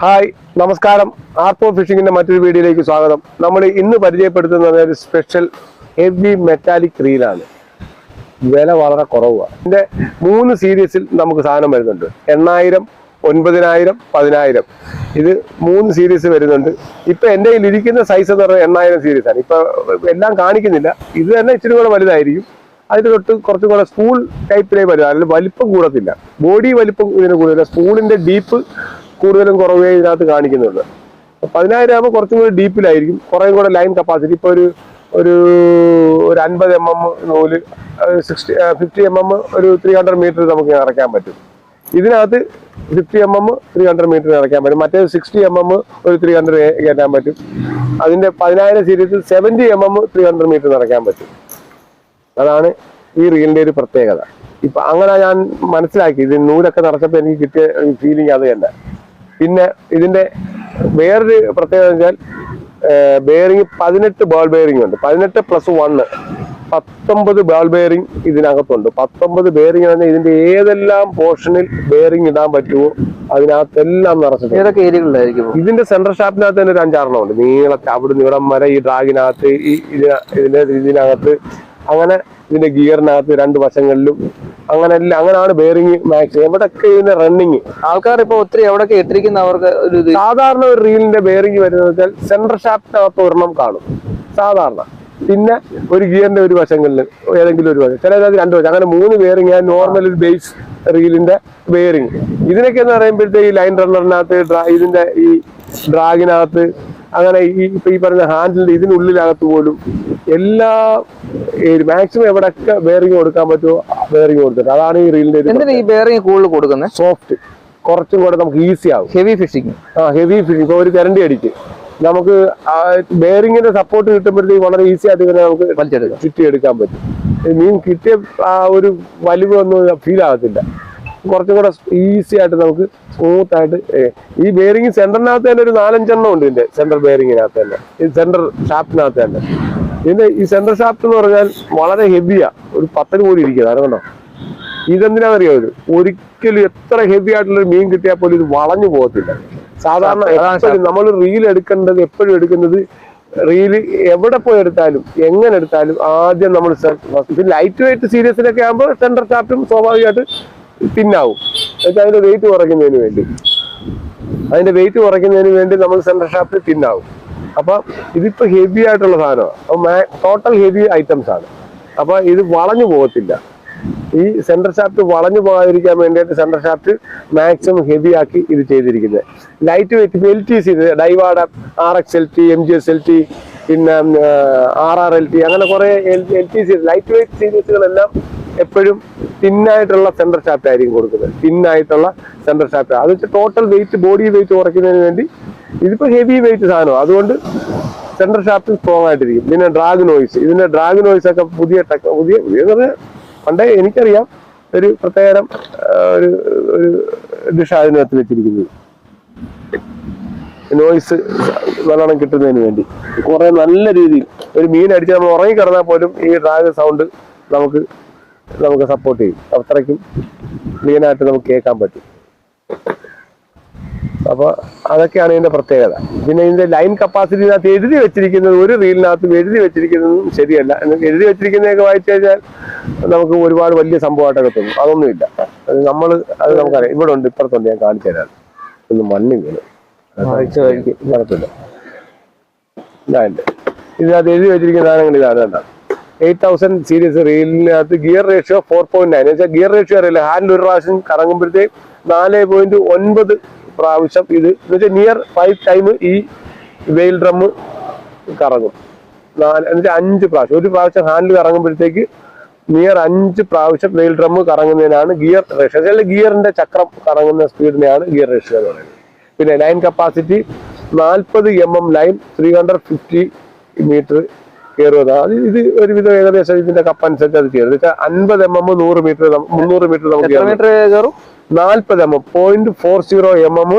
Hi നമസ്കാരം. ആർപ്പോ ഫിഷിങ്ങിന്റെ മറ്റൊരു വീഡിയോയിലേക്ക് സ്വാഗതം. നമ്മൾ ഇന്ന് പരിചയപ്പെടുത്തുന്ന ഒരു സ്പെഷ്യൽ ഹെവി മെറ്റാലിക് റീലാണ് വില വളരെ കുറവാണ് ഇതിന്റെ മൂന്ന് സീരീസിൽ നമുക്ക് സാധനം വരുന്നുണ്ട്. എണ്ണായിരം ഒൻപതിനായിരം പതിനായിരം. ഇത് മൂന്ന് സീരീസ് വരുന്നുണ്ട്. ഇപ്പൊ എന്റെ കയ്യിൽ ഇരിക്കുന്ന സൈസ് എന്ന് പറഞ്ഞാൽ എണ്ണായിരം ആണ്. ഇപ്പൊ എല്ലാം കാണിക്കുന്നില്ല. ഇത് തന്നെ ഇച്ചിരി കൂടെ വലുതായിരിക്കും. അതിന് തൊട്ട് കുറച്ചും കൂടെ സ്പൂൾ ടൈപ്പിലേ വരും അതിൽ വലിപ്പം കൂടത്തില്ല. ബോഡി വലിപ്പം ഇതിന് കൂടുതലില്ല സ്പൂളിന്റെ ഡീപ്പ് കൂടുതലും കുറവേ ഇതിനകത്ത് കാണിക്കുന്നുള്ളൂ. പതിനായിരം ആകുമ്പോൾ കുറച്ചും കൂടി ഡീപ്പിലായിരിക്കും. കുറേ കൂടെ ലൈൻ കപ്പാസിറ്റി ഇപ്പോൾ ഒരു ഒരു ഒരു അൻപത് എം എം നൂൽ സിക്സ്റ്റി ഫിഫ്റ്റി എം എം ഒരു ത്രീ ഹൺഡ്രഡ് മീറ്റർ നമുക്ക് ഇറക്കാൻ പറ്റും. ഇതിനകത്ത് fifty M M three hundred metre ഇറക്കാൻ പറ്റും. മറ്റേ സിക്സ്റ്റി എം എം ഒരു ത്രീ ഹൺഡ്രഡ് കയറ്റാൻ പറ്റും. അതിന്റെ പതിനായിരം സീരീസിൽ seventy M M three hundred metre ഇറക്കാൻ പറ്റും. അതാണ് ഈ റീലിന്റെ ഒരു പ്രത്യേകത. ഇപ്പം അങ്ങനെ ഞാൻ മനസ്സിലാക്കി. ഇത് നൂലൊക്കെ നിറച്ചപ്പോൾ എനിക്ക് കിട്ടിയ ഫീലിംഗ് അത് തന്നെ. പിന്നെ ഇതിന്റെ വേറൊരു പ്രത്യേകത വെച്ചാൽ ബെയറിംഗ് പതിനെട്ട് ബോൾ ബെയറിംഗ് ഉണ്ട്. പതിനെട്ട് പ്ലസ് വണ്ണ് പത്തൊമ്പത് ബോൾ ബെയറിംഗ് ഇതിനകത്തുണ്ട്. പത്തൊമ്പത് ബെയറിംഗ് ആണെങ്കിൽ ഇതിന്റെ ഏതെല്ലാം പോർഷനിൽ ബെയറിംഗ് ഇടാൻ പറ്റുമോ അതിനകത്തെല്ലാം നിറച്ചിട്ടുണ്ട്. ഏതൊക്കെ ഏരിയകളിലായിരിക്കും? ഇതിന്റെ സെൻട്രൽ ഷാപ്പിനകത്ത് തന്നെ ഒരു അഞ്ചാറെണ്ണം ഉണ്ട്. നീളത്തെ അവിടുന്ന് ഇവിടം വരെ ഈ ഡ്രാഗിനകത്ത് ഈ ഇതിന- ഇതിന്റെ ഇതിനകത്ത്. അങ്ങനെ ഇതിന്റെ ഗിയറിനകത്ത് രണ്ട് വശങ്ങളിലും അങ്ങനെ എല്ലാം അങ്ങനെയാണ് മാക്സിമം മാക്സ് എവിടൊക്കെ ഇതിന്റെ റണ്ണിങ് ആൾക്കാർ ഇപ്പൊ ഒത്തിരി എവിടെയൊക്കെ ഇട്ടിരിക്കുന്ന അവർക്ക് ഒരു സാധാരണ ഒരു റീലിന്റെ ബെയറിങ് വരുന്നത് വെച്ചാൽ സെൻട്രൽ ഷാഫ്റ്റിനകത്ത് ഒരെണ്ണം കാണും. സാധാരണ. പിന്നെ ഒരു ഗിയറിന്റെ ഒരു വശങ്ങളിൽ ഏതെങ്കിലും ഒരു വശം. ചിലത് രണ്ട് വശം. അങ്ങനെ മൂന്ന് ബെയറിങ് ആ നോർമൽ ഒരു ബേസ് റീലിന്റെ ബെയറിങ് ഇതിനൊക്കെ എന്ന് പറയുമ്പോഴത്തേക്ക് ഈ ലൈൻ റണ്ണറിനകത്ത് ഇതിന്റെ ഈ ഡ്രാഗിനകത്ത് അങ്ങനെ ഈ ഇപ്പൊ ഈ പറഞ്ഞ ഹാൻഡിലിന്റെ ഇതിനുള്ളിലകത്ത് പോലും എല്ലാ മാക്സിമം എവിടെയൊക്കെ ബെയറിംഗ് കൊടുക്കാൻ പറ്റുമോ ബെയറിംഗ് കൊടുത്തിട്ട്. അതാണ് ഈ റീലിന്റെ ഈ ബെയറിംഗ് കൂടുതൽ കൊടുക്കുന്നത് സോഫ്റ്റ് കുറച്ചും കൂടെ നമുക്ക് ഈസി ആവും. ഹെവി ഫിഷിങ് ആ ഹെവി ഫിഷിങ് ഇപ്പൊ ഒരു കരണ്ടി അടിച്ച് നമുക്ക് ബെയറിങ്ങിന്റെ സപ്പോർട്ട് കിട്ടുമ്പോഴത്തേക്ക് വളരെ ഈസി ആയിട്ട് ഇങ്ങനെ നമുക്ക് ചുറ്റി എടുക്കാൻ പറ്റും. മീൻ കിട്ടിയ ആ ഒരു വലിവ് ഒന്നും ഫീൽ ആകത്തില്ല. കുറച്ചും കൂടെ ഈസി ആയിട്ട് നമുക്ക് സ്മൂത്ത് ആയിട്ട് ഈ ബെയറിംഗ് സെന്ററിനകത്ത് തന്നെ ഒരു നാലഞ്ചെണ്ണം ഉണ്ട് ഇതിന്റെ സെന്റർ ബെയറിങ്ങിനകത്ത് തന്നെ. ഈ സെന്റർ ഷാഫ്റ്റിനകത്ത് തന്നെ. ഇതിന്റെ ഈ സെന്റർ ഷാഫ്റ്റ് എന്ന് പറഞ്ഞാൽ വളരെ ഹെവിയാ ഒരു പത്തിന് കോടി ഇരിക്കുന്നത്. അറിയണ്ടോ ഇതെന്തിനാണെന്നറിയോ? ഇത് ഒരിക്കലും എത്ര ഹെവി ആയിട്ടുള്ള ഒരു മീൻ കിട്ടിയാൽ പോലും ഇത് വളഞ്ഞു പോകത്തില്ല. സാധാരണ നമ്മൾ റീൽ എടുക്കേണ്ടത് എപ്പോഴും എടുക്കുന്നത് റീൽ എവിടെ പോയി എടുത്താലും എങ്ങനെ എടുത്താലും ആദ്യം നമ്മൾ ലൈറ്റ് വെയിറ്റ് സീരിയസിലൊക്കെ ആകുമ്പോൾ സെന്റർ ഷാഫ്റ്റും സ്വാഭാവികമായിട്ട് തിന്നാവും എന്നുവെച്ചാൽ അതിന്റെ വെയിറ്റ് കുറയ്ക്കുന്നതിന് വേണ്ടി. അതിന്റെ വെയിറ്റ് കുറയ്ക്കുന്നതിന് വേണ്ടി നമ്മൾ സെൻട്രൽ ഷാപ്പിൽ തിന്നാവും അപ്പൊ ഇതിപ്പോ ഹെവി ആയിട്ടുള്ള സാധനമാണ് ടോട്ടൽ ഹെവി ഐറ്റംസ് ആണ്. അപ്പൊ ഇത് വളഞ്ഞു പോകത്തില്ല. ഈ സെൻട്രൽ ഷാഫ്റ്റ് വളഞ്ഞു പോകാതിരിക്കാൻ വേണ്ടിയിട്ട് സെൻട്രൽ ഷാഫ്റ്റ് മാക്സിമം ഹെവി ആക്കി ഇത് ചെയ്തിരിക്കുന്നത്. Light weight L T C ഡൈവാഡ R X L T M G S L T പിന്നെ ആർ ആർ എൽ ടി അങ്ങനെ കുറെ L T C light weight സീരീസുകളെല്ലാം എപ്പോഴും തിന്നായിട്ടുള്ള സെന്റർ ഷാഫ്റ്റ് ആയിരിക്കും കൊടുക്കുന്നത്. തിന്നായിട്ടുള്ള സെന്റർ ഷാഫ്റ്റ് അത് വെച്ച് ടോട്ടൽ വെയിറ്റ് ബോഡി വെയിറ്റ് കുറയ്ക്കുന്നതിന് വേണ്ടി ഇതിപ്പോൾ ഹെവി വെയിറ്റ് സാധനമാണ് അതുകൊണ്ട് സെന്റർ ഷാഫ്റ്റ് സ്ട്രോങ് ആയിട്ടിരിക്കും. പിന്നെ ഡ്രാഗ് നോയ്സ് ഇതിന്റെ ഡ്രാഗ് നോയ്സ് ഒക്കെ പുതിയ ടെക് പുതിയ പുതിയ പണ്ടേ എനിക്കറിയാം ഒരു പ്രത്യേകം ഒരു ഒരു ഡിഷ് അതിനകത്ത് വെച്ചിരിക്കുന്നത്. നോയ്സ് നല്ലോണം കിട്ടുന്നതിന് വേണ്ടി. കുറെ നല്ല രീതിയിൽ ഒരു മീൻ അടിച്ച് നമ്മൾ ഉറങ്ങി കിടന്നാൽ പോലും ഈ ഡ്രാഗ് സൗണ്ട് നമുക്ക് നമുക്ക് സപ്പോർട്ട് ചെയ്യും. അത്രയ്ക്കും ക്ലീനായിട്ട് നമുക്ക് കേൾക്കാൻ പറ്റും. അപ്പൊ അതൊക്കെയാണ് ഇതിന്റെ പ്രത്യേകത. പിന്നെ ഇതിന്റെ ലൈൻ കപ്പാസിറ്റി കപ്പാസിറ്റിനകത്ത് എഴുതി വെച്ചിരിക്കുന്നത് ഒരു റീലിനകത്തും എഴുതി വെച്ചിരിക്കുന്നതും ശരിയല്ല. എഴുതി വെച്ചിരിക്കുന്നതൊക്കെ വായിച്ചു കഴിഞ്ഞാൽ നമുക്ക് ഒരുപാട് വലിയ സംഭവമായിട്ടൊക്കെ തോന്നും അതൊന്നുമില്ല. അത് നമ്മൾ അത് നമുക്കറിയാം. ഇവിടെ ഉണ്ട് ഇപ്പുറത്തുണ്ട്. ഞാൻ കാണിച്ചു തരാം. ഒന്ന് മണ്ണി വീണ്. നടത്തില്ല. ഇതിനകത്ത് എഴുതി വെച്ചിരിക്കുന്ന സാധനങ്ങൾ ഇതാണ് കണ്ട eight thousand series റീലിനകത്ത് gear ratio four point nine വെച്ചാൽ ഗിയർ റേഷ്യോ അറിയില്ല. ഹാൻഡിൽ ഒരു പ്രാവശ്യം കറങ്ങുമ്പോഴത്തേക്ക് നാല് പോയിന്റ് ഒൻപത് പ്രാവശ്യം ഇത്. എന്ന് വെച്ചാൽ നിയർ ഫൈവ് ടൈം ഈ വെയിൽ ഡ്രം കറങ്ങും. നാല് എന്ന് വെച്ചാൽ അഞ്ച് പ്രാവശ്യം. ഒരു പ്രാവശ്യം ഹാൻഡിൽ കറങ്ങുമ്പോഴത്തേക്ക് നിയർ അഞ്ച് പ്രാവശ്യം വെയിൽ ഡ്രം കറങ്ങുന്നതിനാണ് ഗിയർ റേഷ്യോ അല്ലെങ്കിൽ ഗിയറിന്റെ ചക്രം കറങ്ങുന്ന സ്പീഡിനെയാണ് ഗിയർ റേഷ്യോ എന്ന് പറയുന്നത്. പിന്നെ ലൈൻ കപ്പാസിറ്റി നാൽപ്പത് M M line three hundred fifty metre കയറുന്നത് അത് ഇത് ഒരുവിധം ഏകദേശം ഇതിന്റെ കപ്പ് അനുസരിച്ച് അത് കയറും. വെച്ചാൽ അൻപത് എം എം നൂറ് മീറ്റർ മുന്നൂറ് മീറ്റർ നമുക്ക് മീറ്റർ കയറും? നാൽപ്പത് M M point four zero M M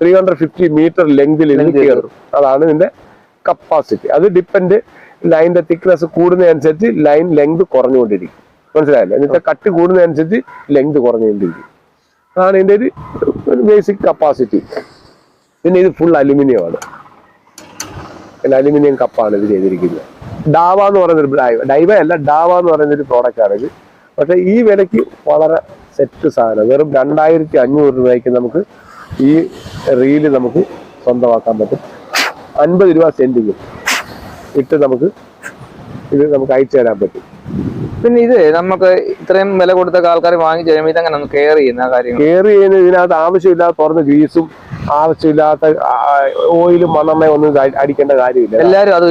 three hundred fifty metre ലെങ്തിൽ ഇത് കയറും. അതാണ് ഇതിന്റെ കപ്പാസിറ്റി അത് ഡിപ്പെൻഡ് ലൈനിന്റെ തിക്നെസ് കൂടുന്നതനുസരിച്ച് ലൈൻ ലെങ്ത് കുറഞ്ഞുകൊണ്ടിരിക്കും. മനസ്സിലായില്ലേ? എന്നുവെച്ചാൽ കട്ട് കൂടുന്നതനുസരിച്ച് ലെങ്ത് കുറഞ്ഞുകൊണ്ടിരിക്കും. അതാണ് ഇതിന്റെ ഒരു ബേസിക് കപ്പാസിറ്റി പിന്നെ ഇത് ഫുൾ അലുമിനിയമാണ് ആണ്. അലുമിനിയം കപ്പാണ് ഇത് ചെയ്തിരിക്കുന്നത്. ഡാവ എന്ന് പറയുന്നൊരു ഡൈവ ഡൈവ അല്ല ഡാവ എന്ന് പറയുന്ന ഒരു പ്രോഡക്റ്റ് ഇത്. പക്ഷെ ഈ വിലയ്ക്ക് വളരെ സെറ്റ് സാധനം. വെറും രണ്ടായിരത്തി അഞ്ഞൂറ് രൂപയ്ക്ക് നമുക്ക് ഈ റീൽ നമുക്ക് സ്വന്തമാക്കാൻ പറ്റും. അൻപത് രൂപ സെന്റിങ്ങും ഇട്ട് നമുക്ക് ഇത് നമുക്ക് അയച്ചു തരാൻ പറ്റും. പിന്നെ ഇത് നമുക്ക് ഇത്രയും വില കൊടുത്ത ആൾക്കാർ വാങ്ങിച്ചു കഴിയുമ്പോൾ ഇതങ്ങനെ ഒന്ന് കെയർ ചെയ്യുന്ന കാര്യം? കെയർ ചെയ്യുന്ന ഇതിനകത്ത് ആവശ്യമില്ലാത്ത തുറന്ന് ഗ്രീസും ആവശ്യമില്ലാത്ത ഓയിലും മണ്ണെണ്ണയും ഒന്നും അടിക്കേണ്ട കാര്യമില്ല. എല്ലാരും അത്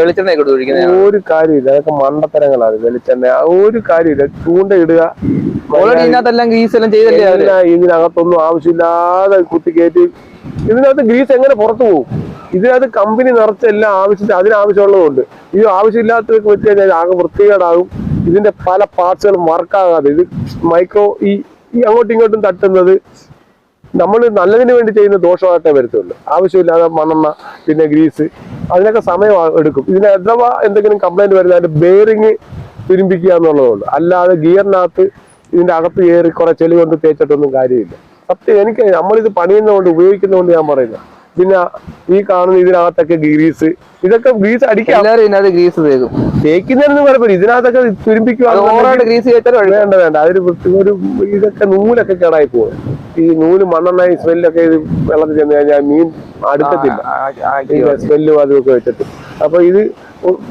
വെളിച്ചെണ്ണ കൊടുത്ത് ഒഴിക്കുന്നത് ഒരു കാര്യമില്ല. അതൊക്കെ മണ്ടത്തരങ്ങളാണ് വെളിച്ചെണ്ണ. ഒരു കാര്യമില്ല. ചൂണ്ട ഇടുക. ഓൾറെഡി ഇതിനകത്തെല്ലാം ഗ്രീസ് എല്ലാം ചെയ്തല്ലേ അവർ? എല്ലാം ഇതിനകത്തൊന്നും ആവശ്യമില്ലാതെ കുത്തി കയറ്റി ഇതിനകത്ത് ഗ്രീസ് എങ്ങനെ പുറത്തു പോകും? ഇതിനകത്ത് കമ്പനി നിറച്ച എല്ലാം ആവശ്യത്തിന് അതിനാവശ്യമുള്ളതുകൊണ്ട് ഇത് ആവശ്യമില്ലാത്തവർക്ക് വെച്ച് കഴിഞ്ഞാൽ ആകെ വൃത്തികേടാകും. ഇതിന്റെ പല പാർട്സുകളും വർക്കാകാതെ ഇത് മൈക്രോ ഈ ഈ അങ്ങോട്ടും ഇങ്ങോട്ടും തട്ടുന്നത് നമ്മൾ നല്ലതിന് വേണ്ടി ചെയ്യുന്ന ദോഷമായിട്ടേ വരത്തുള്ളൂ. ആവശ്യമില്ലാതെ മണ്ണെണ്ണ പിന്നെ ഗ്രീസ് അതിനൊക്കെ സമയം എടുക്കും. ഇതിന് അഥവാ എന്തെങ്കിലും കംപ്ലൈന്റ് വരുന്ന അതിന്റെ ബെയറിങ് തുരുമ്പിക്കുക എന്നുള്ളതുകൊണ്ട് അല്ലാതെ ഗിയറിനകത്ത് ഇതിന്റെ അകത്ത് കയറി കുറെ ചെളി കൊണ്ട് തേച്ചിട്ടൊന്നും കാര്യമില്ല. സത്യം എനിക്ക് നമ്മളിത് പണിയുന്നതുകൊണ്ട് ഉപയോഗിക്കുന്നതുകൊണ്ട് ഞാൻ പറയുന്നത് പിന്നെ ഈ കാണുന്ന ഇതിനകത്തൊക്കെ ഗ്രീസ് ഇതൊക്കെ ഗ്രീസ് അടിക്കാം ഇതിനകത്ത് ഗ്രീസ് തേക്കും തേക്കുന്നതിനൊന്നും കുഴപ്പമില്ല ഇതിനകത്തൊക്കെ തുരുമ്പിക്കുവാണ് ഗ്രീസ് വേണ്ട വേണ്ട അതൊരു ഒരു ഇതൊക്കെ നൂലൊക്കെ കേടായി പോകും ഈ നൂൽ മണ്ണെണ്ണ സ്മെല്ലൊക്കെ ഇത് വെള്ളത്തിൽ ചെന്ന് കഴിഞ്ഞാൽ മീൻ അടുക്കത്തില്ല സ്മെല്ലും അതുമൊക്കെ വെച്ചിട്ട് അപ്പൊ ഇത്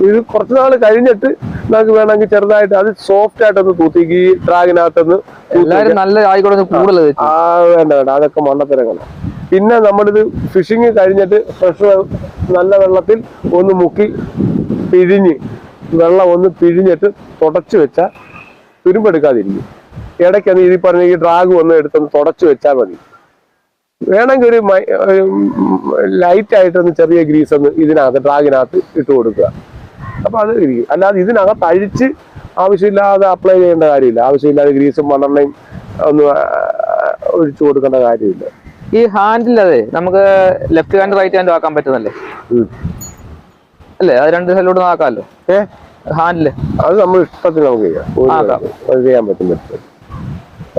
ഇത് കുറച്ച് നാൾ കഴിഞ്ഞിട്ട് നമുക്ക് വേണമെങ്കിൽ ചെറുതായിട്ട് അത് സോഫ്റ്റ് ആയിട്ടൊന്ന് തൂത്തി ഈ ഡ്രാഗിനകത്തൊന്ന് എല്ലാരും നല്ല ആയിക്കോട്ടെ കൂടുതൽ ആ വേണ്ട വേണ്ട അതൊക്കെ മണ്ണത്തരങ്ങളാണ് പിന്നെ നമ്മളിത് ഫിഷിങ് കഴിഞ്ഞിട്ട് ഫ്രഷ് നല്ല വെള്ളത്തിൽ ഒന്ന് മുക്കി പിഴിഞ്ഞ് വെള്ളം ഒന്ന് പിഴിഞ്ഞിട്ട് തുടച്ചു വെച്ചാൽ തുരുമ്പെടുക്കാതിരിക്കും. ഇടയ്ക്കൊന്ന് ഇതിൽ പറഞ്ഞ ഈ ഡ്രാഗ് ഒന്ന് എടുത്തൊന്ന് തുടച്ചു വെച്ചാൽ മതി. വേണമെങ്കിൽ ഒരു ലൈറ്റ് ആയിട്ടൊന്ന് ചെറിയ ഗ്രീസ് ഒന്ന് ഇതിനകത്ത് ഡ്രാഗിനകത്ത് ഇട്ട് കൊടുക്കുക. അപ്പൊ അത് ഇരിക്കും. അല്ലാതെ ഇതിനകത്ത് അഴിച്ച് ആവശ്യമില്ലാതെ അപ്ലൈ ചെയ്യേണ്ട കാര്യമില്ല. ആവശ്യമില്ലാതെ ഗ്രീസും മണ്ണെണ്ണയും ഒന്ന് ഒഴിച്ചു കൊടുക്കേണ്ട കാര്യമില്ല. ഈ ഹാൻഡിൽ അതെ നമുക്ക് ലെഫ്റ്റ് ഹാൻഡ് റൈറ്റ് ഹാൻഡ് ആക്കാൻ പറ്റുന്നല്ലേ? അല്ലേ? അത് രണ്ട് സൈഡിലൂടെ ആക്കാമല്ലോ. ഏ? ഹാൻഡിൽ അത് നമ്മൾ ഇഷ്ടത്തിന് നമുക്ക് ചെയ്യാം. പറ്റും.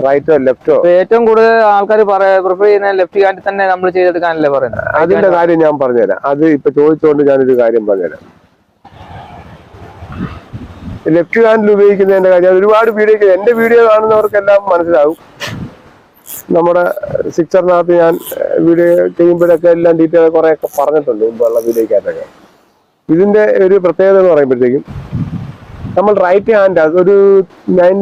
റൈറ്റോ ലെഫ്റ്റോ ഏറ്റവും കൂടുതൽ ആൾക്കാർ പറയാ പ്രിഫർ ചെയ്യുന്ന ലെഫ്റ്റ് ഹാൻഡിൽ തന്നെ നമ്മൾ ചെയ്തെടുക്കാനല്ലേ പറയുന്നത്? അതിന്റെ കാര്യം ഞാൻ പറഞ്ഞുതരാം. അത് ഇപ്പൊ ചോദിച്ചുകൊണ്ട് ഞാനൊരു കാര്യം പറഞ്ഞുതരാം. ലെഫ്റ്റ് ഹാൻഡിൽ ഉപയോഗിക്കുന്നതിന്റെ കാര്യം ഒരുപാട് വീഡിയോ എന്റെ വീഡിയോ കാണുന്നവർക്കെല്ലാം മനസ്സിലാവും. നമ്മുടെ സിക്സറിനകത്ത് ഞാൻ വീഡിയോ ചെയ്യുമ്പോഴൊക്കെ എല്ലാം ഡീറ്റെയിൽ കുറെ ഒക്കെ പറഞ്ഞിട്ടുണ്ട് മുമ്പുള്ള വീഡിയോക്കകത്തൊക്കെ ഇതിന്റെ ഒരു പ്രത്യേകത എന്ന് പറയുമ്പോഴത്തേക്കും നമ്മൾ റൈറ്റ് ഹാൻഡ് ഒരു നയൻ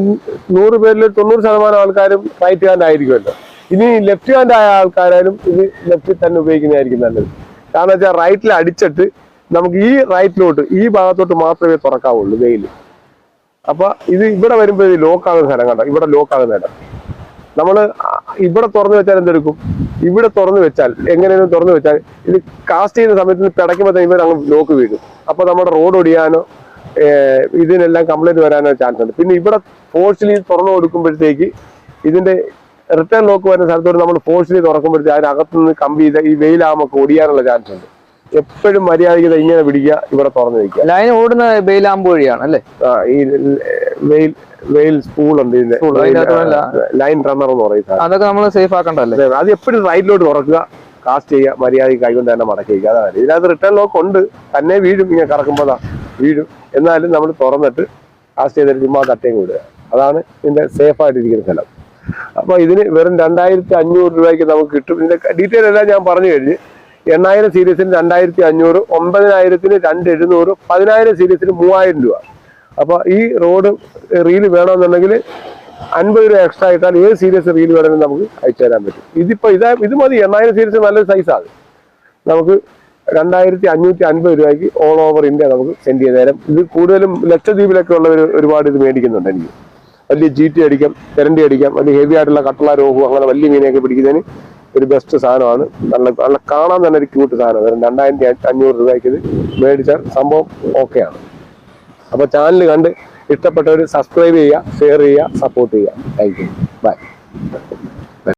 നൂറ് പേരിൽ തൊണ്ണൂറ് ശതമാനം ആൾക്കാരും റൈറ്റ് ഹാൻഡ് ആയിരിക്കുമല്ലോ. ഇനി ലെഫ്റ്റ് ഹാൻഡ് ആയ ആൾക്കാരായാലും ഇത് ലെഫ്റ്റിൽ തന്നെ ഉപയോഗിക്കുന്നതായിരിക്കും നല്ലത്. കാരണം വെച്ചാൽ റൈറ്റിൽ അടിച്ചിട്ട് നമുക്ക് ഈ റൈറ്റിലോട്ട് ഈ ഭാഗത്തോട്ട് മാത്രമേ തുറക്കാവുള്ളൂ വെയിൽ അപ്പൊ ഇത് ഇവിടെ വരുമ്പോൾ ഇത് ലോക്ക് ആകുന്ന സ്ഥലം കണ്ടോ? ഇവിടെ ലോക്ക് ആകുന്ന നമ്മൾ ഇവിടെ തുറന്നു വെച്ചാൽ എന്തെടുക്കും? ഇവിടെ തുറന്നു വെച്ചാൽ എങ്ങനെയും തുറന്നു വെച്ചാൽ ഇത് കാസ്റ്റ് ചെയ്യുന്ന സമയത്ത് പിടയ്ക്കുമ്പോൾ ഇവർ അങ്ങ് ലോക്ക് വീഴും. അപ്പൊ നമ്മുടെ റോഡ് ഒടിയാനോ ഇതിനെല്ലാം കംപ്ലൈന്റ് വരാനോ ചാൻസ് ഉണ്ട്. പിന്നെ ഇവിടെ ഫോഴ്സിലി തുറന്നു കൊടുക്കുമ്പോഴത്തേക്ക് ഇതിന്റെ റിട്ടേൺ ലോക്ക് വരുന്ന സ്ഥലത്തോട് നമ്മൾ ഫോഴ്സിലി തുറക്കുമ്പോഴത്തേക്ക് അതിനകത്തുനിന്ന് കമ്പി ചെയ്ത് ഈ വെയിലാകുമ്പോൾ ഒടിയാനുള്ള ചാൻസ് ഉണ്ട്. എപ്പോഴും മര്യാദയ്ക്ക് ഇങ്ങനെ പിടിക്കുക ഇവിടെ തുറന്നു വെക്കുക. ലൈൻ ഓടുന്ന ബെയിലാമ്പ് വഴിയാണ് അല്ലേ? ആ ഈ വെയിൽ വെയിൽ സ്പൂളുണ്ട് ഇതിന്റെ ലൈൻ റണ്ണർ എന്ന് പറയുന്നത് അതൊക്കെ നമ്മൾ സേഫ് ആക്കണ്ടല്ലേ? അതെ, എപ്പോഴും റൈറ്റിലോട്ട് തുറക്കുക കാസ്റ്റ് ചെയ്യുക മര്യാദയ്ക്ക് കൈകൊണ്ട് തന്നെ മടക്കി വയ്ക്കുക അതാണ് ഇതിനകത്ത് റിട്ടേൺ ലോക്ക് ഉണ്ട്. തന്നെ വീഴും ഇങ്ങനെ കറക്കുമ്പോൾ വീഴും. എന്നാലും നമ്മൾ തുറന്നിട്ട് കാസ്റ്റ് ചെയ്തിട്ട് ചുമ്മാ തട്ടേം വിടുക. അതാണ് ഇതിന്റെ സേഫ് ആയിട്ടിരിക്കുന്ന സ്ഥലം. അപ്പൊ ഇതിന് വെറും രണ്ടായിരത്തി അഞ്ഞൂറ് രൂപയ്ക്ക് നമുക്ക് കിട്ടും. ഇതിന്റെ ഡീറ്റെയിൽ എല്ലാം ഞാൻ പറഞ്ഞു കഴിഞ്ഞ്. എണ്ണായിരം സീരീസിന് രണ്ടായിരത്തി അഞ്ഞൂറ് ഒമ്പതിനായിരത്തിന് രണ്ട് എഴുന്നൂറ് പതിനായിരം സീരീസിന് മൂവായിരം രൂപ. അപ്പൊ ഈ റോഡ് റീൽ വേണമെന്നുണ്ടെങ്കിൽ അൻപത് രൂപ എക്സ്ട്രാ ഇട്ടാൽ ഏത് സീരീസ് റീൽ വേണമെങ്കിലും നമുക്ക് അയച്ചു തരാൻ പറ്റും. ഇതിപ്പോ ഇതാ ഇത് മതി. എണ്ണായിരം സീരീസ് നല്ലൊരു സൈസാണ് നമുക്ക് രണ്ടായിരത്തി അഞ്ഞൂറ്റി അൻപത് രൂപയ്ക്ക് ഓൾ ഓവർ ഇന്ത്യ നമുക്ക് സെൻഡ് ചെയ്ത് തരാം. ഇത് കൂടുതലും ലക്ഷദ്വീപിലൊക്കെ ഉള്ളവർ ഒരുപാട് ഇത് മേടിക്കുന്നുണ്ട് എനിക്ക്. വലിയ ജി ടി അടിക്കാം തെരണ്ടി അടിക്കാം വലിയ ഹെവി ആയിട്ടുള്ള കട്ടള രോഹു അങ്ങനെ വലിയ മീനെയൊക്കെ പിടിക്കുന്നതിന് ഒരു ബെസ്റ്റ് സാധനമാണ്. നല്ല നല്ല കാണാൻ തന്നെ ഒരു ക്യൂട്ട് സാധനം. വെറും രണ്ടായിരത്തി അഞ്ഞൂറ് രൂപയ്ക്ക് ഇത് മേടിച്ചാൽ സംഭവം ഓക്കെയാണ് അപ്പൊ ചാനൽ കണ്ട് ഇഷ്ടപ്പെട്ടവർ സബ്സ്ക്രൈബ് ചെയ്യുക ഷെയർ ചെയ്യുക സപ്പോർട്ട് ചെയ്യുക. Thank you bye